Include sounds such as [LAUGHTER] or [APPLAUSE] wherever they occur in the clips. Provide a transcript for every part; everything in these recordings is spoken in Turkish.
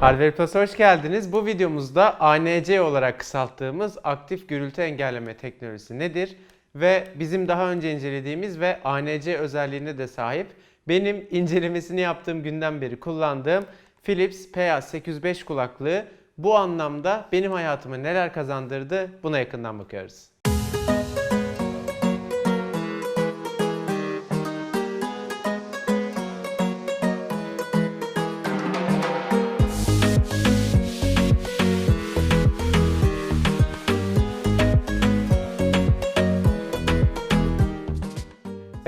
Hardware Plus'a hoş geldiniz. Bu videomuzda ANC olarak kısalttığımız aktif gürültü engelleme teknolojisi nedir? Ve bizim daha önce incelediğimiz ve ANC özelliğine de sahip benim incelemesini yaptığım günden beri kullandığım Philips PA805 kulaklığı bu anlamda benim hayatıma neler kazandırdı buna yakından bakıyoruz.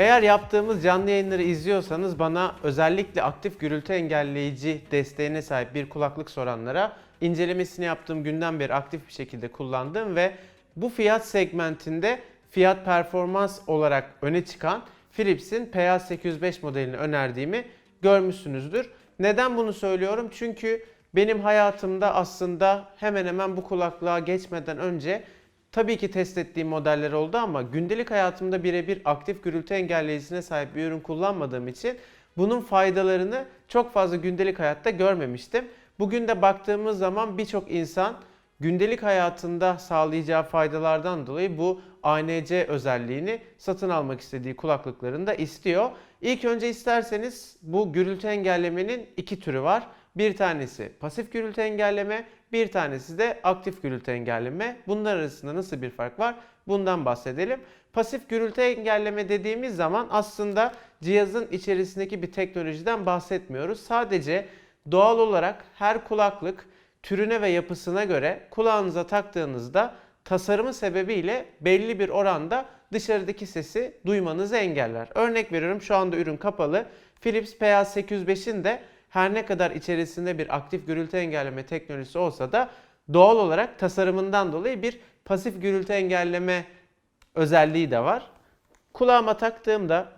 Eğer yaptığımız canlı yayınları izliyorsanız bana özellikle aktif gürültü engelleyici desteğine sahip bir kulaklık soranlara incelemesini yaptığım günden beri aktif bir şekilde kullandım ve bu fiyat segmentinde fiyat performans olarak öne çıkan Philips'in PA805 modelini önerdiğimi görmüşsünüzdür. Neden bunu söylüyorum? Çünkü benim hayatımda aslında hemen hemen bu kulaklığa geçmeden önce Tabii ki test ettiğim modeller oldu ama gündelik hayatımda birebir aktif gürültü engelleyicisine sahip bir ürün kullanmadığım için bunun faydalarını çok fazla gündelik hayatta görmemiştim. Bugün de baktığımız zaman birçok insan gündelik hayatında sağlayacağı faydalardan dolayı bu ANC özelliğini satın almak istediği kulaklıklarında istiyor. İlk önce isterseniz bu gürültü engellemenin iki türü var. Bir tanesi pasif gürültü engelleme, bir tanesi de aktif gürültü engelleme. Bunlar arasında nasıl bir fark var? Bundan bahsedelim. Pasif gürültü engelleme dediğimiz zaman aslında cihazın içerisindeki bir teknolojiden bahsetmiyoruz. Sadece doğal olarak her kulaklık türüne ve yapısına göre kulağınıza taktığınızda tasarımı sebebiyle belli bir oranda dışarıdaki sesi duymanızı engeller. Örnek veriyorum şu anda ürün kapalı. Philips PA805'in de her ne kadar içerisinde bir aktif gürültü engelleme teknolojisi olsa da doğal olarak tasarımından dolayı bir pasif gürültü engelleme özelliği de var. Kulağıma taktığımda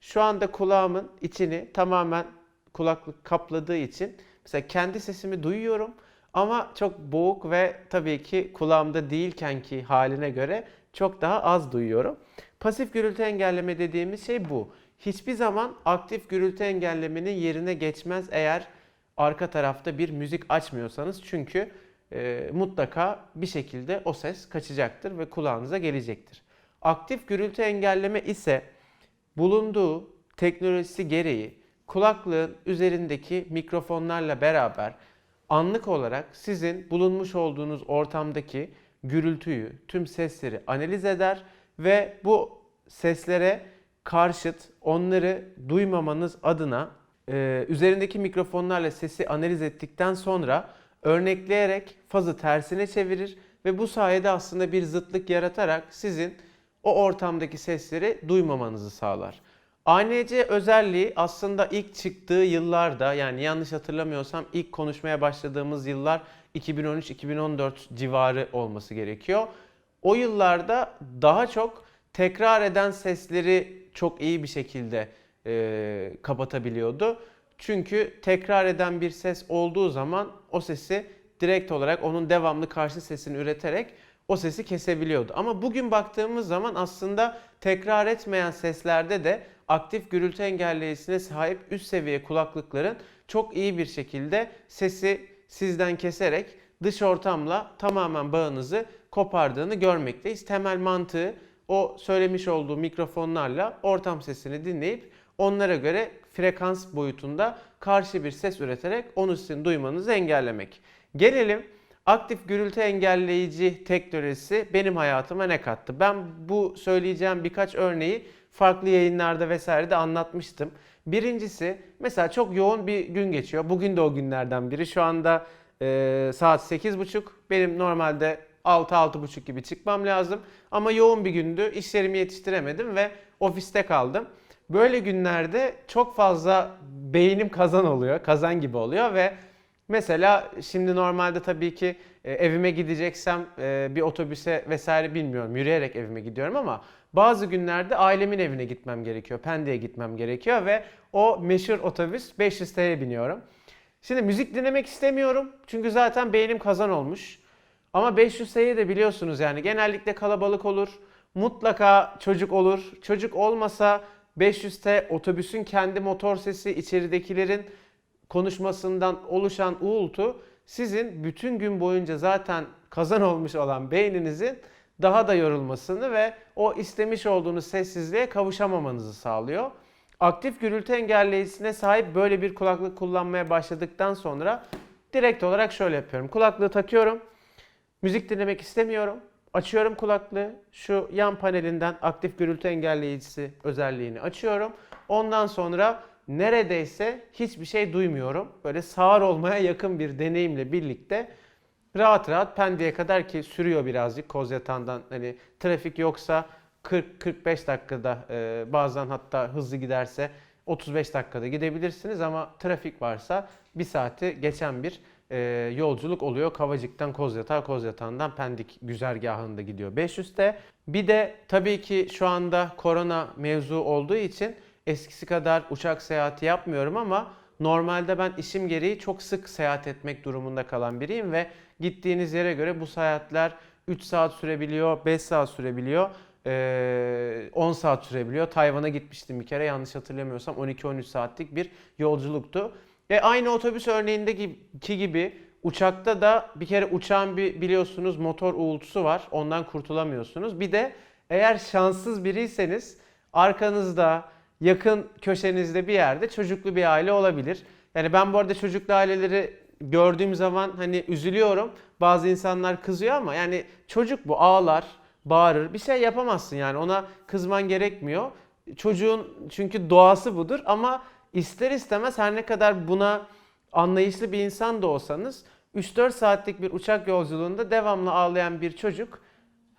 şu anda kulağımın içini tamamen kulaklık kapladığı için mesela kendi sesimi duyuyorum ama çok boğuk ve tabii ki kulağımda değilken ki haline göre çok daha az duyuyorum. Pasif gürültü engelleme dediğimiz şey bu hiçbir zaman aktif gürültü engellemenin yerine geçmez eğer arka tarafta bir müzik açmıyorsanız. Çünkü e, mutlaka bir şekilde o ses kaçacaktır ve kulağınıza gelecektir. Aktif gürültü engelleme ise bulunduğu teknolojisi gereği kulaklığın üzerindeki mikrofonlarla beraber anlık olarak sizin bulunmuş olduğunuz ortamdaki gürültüyü, tüm sesleri analiz eder ve bu seslere karşıt onları duymamanız adına e, üzerindeki mikrofonlarla sesi analiz ettikten sonra örnekleyerek fazı tersine çevirir ve bu sayede aslında bir zıtlık yaratarak sizin o ortamdaki sesleri duymamanızı sağlar. ANC özelliği aslında ilk çıktığı yıllarda yani yanlış hatırlamıyorsam ilk konuşmaya başladığımız yıllar 2013-2014 civarı olması gerekiyor. O yıllarda daha çok tekrar eden sesleri çok iyi bir şekilde e, kapatabiliyordu. Çünkü tekrar eden bir ses olduğu zaman o sesi direkt olarak onun devamlı karşı sesini üreterek o sesi kesebiliyordu. Ama bugün baktığımız zaman aslında tekrar etmeyen seslerde de aktif gürültü engelleyicisine sahip üst seviye kulaklıkların çok iyi bir şekilde sesi sizden keserek dış ortamla tamamen bağınızı kopardığını görmekteyiz. Temel mantığı o söylemiş olduğu mikrofonlarla ortam sesini dinleyip onlara göre frekans boyutunda karşı bir ses üreterek onu sizin duymanızı engellemek. Gelelim aktif gürültü engelleyici teknolojisi benim hayatıma ne kattı? Ben bu söyleyeceğim birkaç örneği farklı yayınlarda vesairede anlatmıştım. Birincisi mesela çok yoğun bir gün geçiyor. Bugün de o günlerden biri. Şu anda e, saat 8.30. Benim normalde 6-6.30 gibi çıkmam lazım. Ama yoğun bir gündü. İşlerimi yetiştiremedim ve ofiste kaldım. Böyle günlerde çok fazla beynim kazan oluyor. Kazan gibi oluyor ve mesela şimdi normalde tabii ki e, evime gideceksem e, bir otobüse vesaire bilmiyorum. Yürüyerek evime gidiyorum ama bazı günlerde ailemin evine gitmem gerekiyor. Pendik'e gitmem gerekiyor ve o meşhur otobüs 500 TL'ye biniyorum. Şimdi müzik dinlemek istemiyorum. Çünkü zaten beynim kazan olmuş. Ama 500 sayı de biliyorsunuz yani genellikle kalabalık olur. Mutlaka çocuk olur. Çocuk olmasa 500T otobüsün kendi motor sesi içeridekilerin konuşmasından oluşan uğultu sizin bütün gün boyunca zaten kazan olmuş olan beyninizin daha da yorulmasını ve o istemiş olduğunuz sessizliğe kavuşamamanızı sağlıyor. Aktif gürültü engelleyicisine sahip böyle bir kulaklık kullanmaya başladıktan sonra direkt olarak şöyle yapıyorum. Kulaklığı takıyorum. Müzik dinlemek istemiyorum. Açıyorum kulaklığı. Şu yan panelinden aktif gürültü engelleyicisi özelliğini açıyorum. Ondan sonra neredeyse hiçbir şey duymuyorum. Böyle sağır olmaya yakın bir deneyimle birlikte rahat rahat Pendik'e kadar ki sürüyor birazcık Kozyatağı'ndan hani trafik yoksa 40-45 dakikada e, bazen hatta hızlı giderse 35 dakikada gidebilirsiniz ama trafik varsa bir saati geçen bir e, yolculuk oluyor. Kavacık'tan Kozyatağı, Kozyatağı'ndan Pendik güzergahında gidiyor 500'te. Bir de tabii ki şu anda korona mevzu olduğu için eskisi kadar uçak seyahati yapmıyorum ama normalde ben işim gereği çok sık seyahat etmek durumunda kalan biriyim ve gittiğiniz yere göre bu seyahatler 3 saat sürebiliyor, 5 saat sürebiliyor. Ee, 10 saat sürebiliyor. Tayvan'a gitmiştim bir kere yanlış hatırlamıyorsam 12-13 saatlik bir yolculuktu. E aynı otobüs örneğindeki gibi uçakta da bir kere uçağın bir biliyorsunuz motor uğultusu var. Ondan kurtulamıyorsunuz. Bir de eğer şanssız biriyseniz arkanızda yakın köşenizde bir yerde çocuklu bir aile olabilir. Yani ben bu arada çocuklu aileleri gördüğüm zaman hani üzülüyorum. Bazı insanlar kızıyor ama yani çocuk bu ağlar, bağırır. Bir şey yapamazsın yani ona kızman gerekmiyor. Çocuğun çünkü doğası budur ama ister istemez her ne kadar buna anlayışlı bir insan da olsanız 3-4 saatlik bir uçak yolculuğunda devamlı ağlayan bir çocuk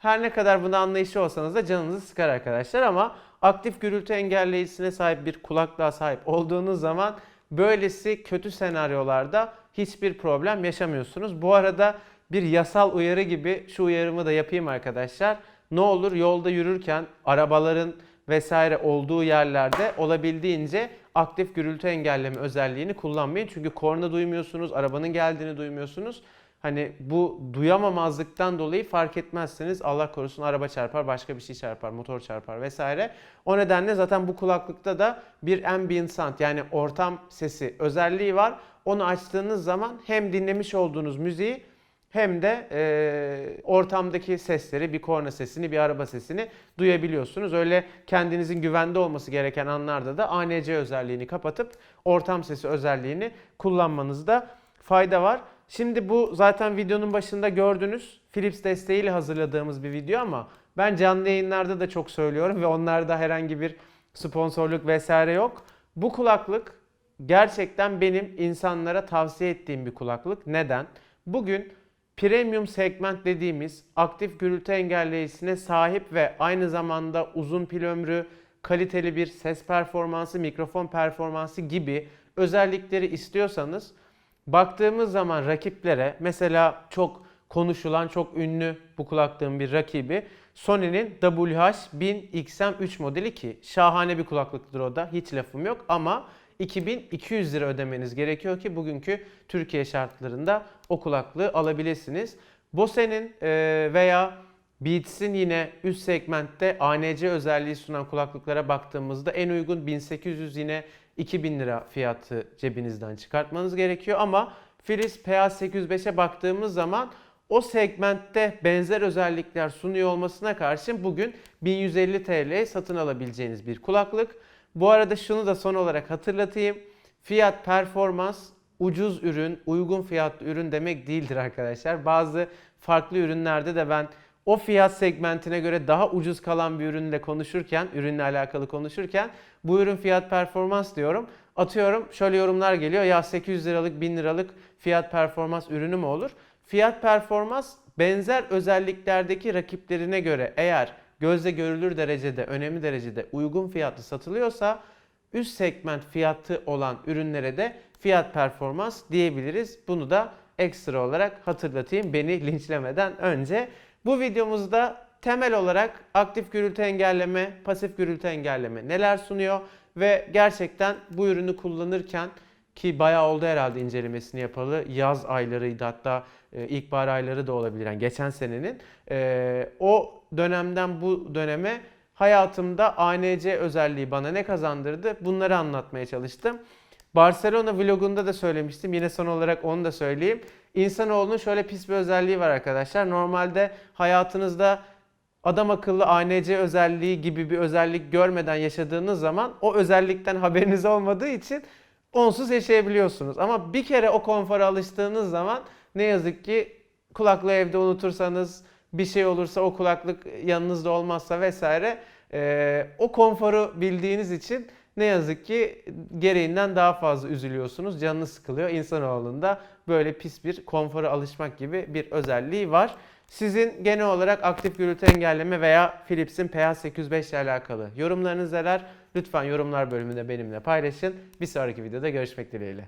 her ne kadar buna anlayışı olsanız da canınızı sıkar arkadaşlar ama aktif gürültü engelleyicisine sahip bir kulaklığa sahip olduğunuz zaman böylesi kötü senaryolarda hiçbir problem yaşamıyorsunuz. Bu arada bir yasal uyarı gibi şu uyarımı da yapayım arkadaşlar. Ne olur yolda yürürken arabaların vesaire olduğu yerlerde olabildiğince aktif gürültü engelleme özelliğini kullanmayın. Çünkü korna duymuyorsunuz, arabanın geldiğini duymuyorsunuz. Hani bu duyamamazlıktan dolayı fark etmezseniz Allah korusun araba çarpar, başka bir şey çarpar, motor çarpar vesaire. O nedenle zaten bu kulaklıkta da bir ambient sound yani ortam sesi özelliği var. Onu açtığınız zaman hem dinlemiş olduğunuz müziği hem de e, ortamdaki sesleri, bir korna sesini, bir araba sesini duyabiliyorsunuz. Öyle kendinizin güvende olması gereken anlarda da ANC özelliğini kapatıp ortam sesi özelliğini kullanmanızda fayda var. Şimdi bu zaten videonun başında gördünüz. Philips desteğiyle hazırladığımız bir video ama ben canlı yayınlarda da çok söylüyorum ve onlarda herhangi bir sponsorluk vesaire yok. Bu kulaklık gerçekten benim insanlara tavsiye ettiğim bir kulaklık. Neden? Bugün premium segment dediğimiz aktif gürültü engelleyicisine sahip ve aynı zamanda uzun pil ömrü, kaliteli bir ses performansı, mikrofon performansı gibi özellikleri istiyorsanız baktığımız zaman rakiplere mesela çok konuşulan, çok ünlü bu kulaklığın bir rakibi Sony'nin WH-1000XM3 modeli ki şahane bir kulaklıktır o da hiç lafım yok ama 2200 lira ödemeniz gerekiyor ki bugünkü Türkiye şartlarında o kulaklığı alabilirsiniz. Bose'nin e, veya Beats'in yine üst segmentte ANC özelliği sunan kulaklıklara baktığımızda en uygun 1800 yine 2000 lira fiyatı cebinizden çıkartmanız gerekiyor ama Philips PA805'e baktığımız zaman o segmentte benzer özellikler sunuyor olmasına karşın bugün 1150 TL'ye satın alabileceğiniz bir kulaklık. Bu arada şunu da son olarak hatırlatayım. Fiyat performans ucuz ürün, uygun fiyatlı ürün demek değildir arkadaşlar. Bazı farklı ürünlerde de ben o fiyat segmentine göre daha ucuz kalan bir ürünle konuşurken, ürünle alakalı konuşurken bu ürün fiyat performans diyorum. Atıyorum şöyle yorumlar geliyor. Ya 800 liralık 1000 liralık fiyat performans ürünü mü olur? Fiyat performans benzer özelliklerdeki rakiplerine göre eğer gözle görülür derecede, önemli derecede uygun fiyatlı satılıyorsa üst segment fiyatı olan ürünlere de fiyat performans diyebiliriz. Bunu da ekstra olarak hatırlatayım beni linçlemeden önce. Bu videomuzda temel olarak aktif gürültü engelleme, pasif gürültü engelleme neler sunuyor ve gerçekten bu ürünü kullanırken ki bayağı oldu herhalde incelemesini yapalı. Yaz aylarıydı hatta e, ilkbahar ayları da olabilir. Yani geçen senenin. E, o dönemden bu döneme hayatımda ANC özelliği bana ne kazandırdı bunları anlatmaya çalıştım. Barcelona vlogunda da söylemiştim. Yine son olarak onu da söyleyeyim. İnsanoğlunun şöyle pis bir özelliği var arkadaşlar. Normalde hayatınızda adam akıllı ANC özelliği gibi bir özellik görmeden yaşadığınız zaman o özellikten [LAUGHS] haberiniz olmadığı için onsuz yaşayabiliyorsunuz. Ama bir kere o konfora alıştığınız zaman ne yazık ki kulaklığı evde unutursanız bir şey olursa o kulaklık yanınızda olmazsa vesaire eee, o konforu bildiğiniz için ne yazık ki gereğinden daha fazla üzülüyorsunuz. Canınız sıkılıyor. İnsanoğlunda böyle pis bir konfora alışmak gibi bir özelliği var. Sizin genel olarak aktif gürültü engelleme veya Philips'in PH805 ile alakalı yorumlarınız neler? Lütfen yorumlar bölümünde benimle paylaşın. Bir sonraki videoda görüşmek dileğiyle.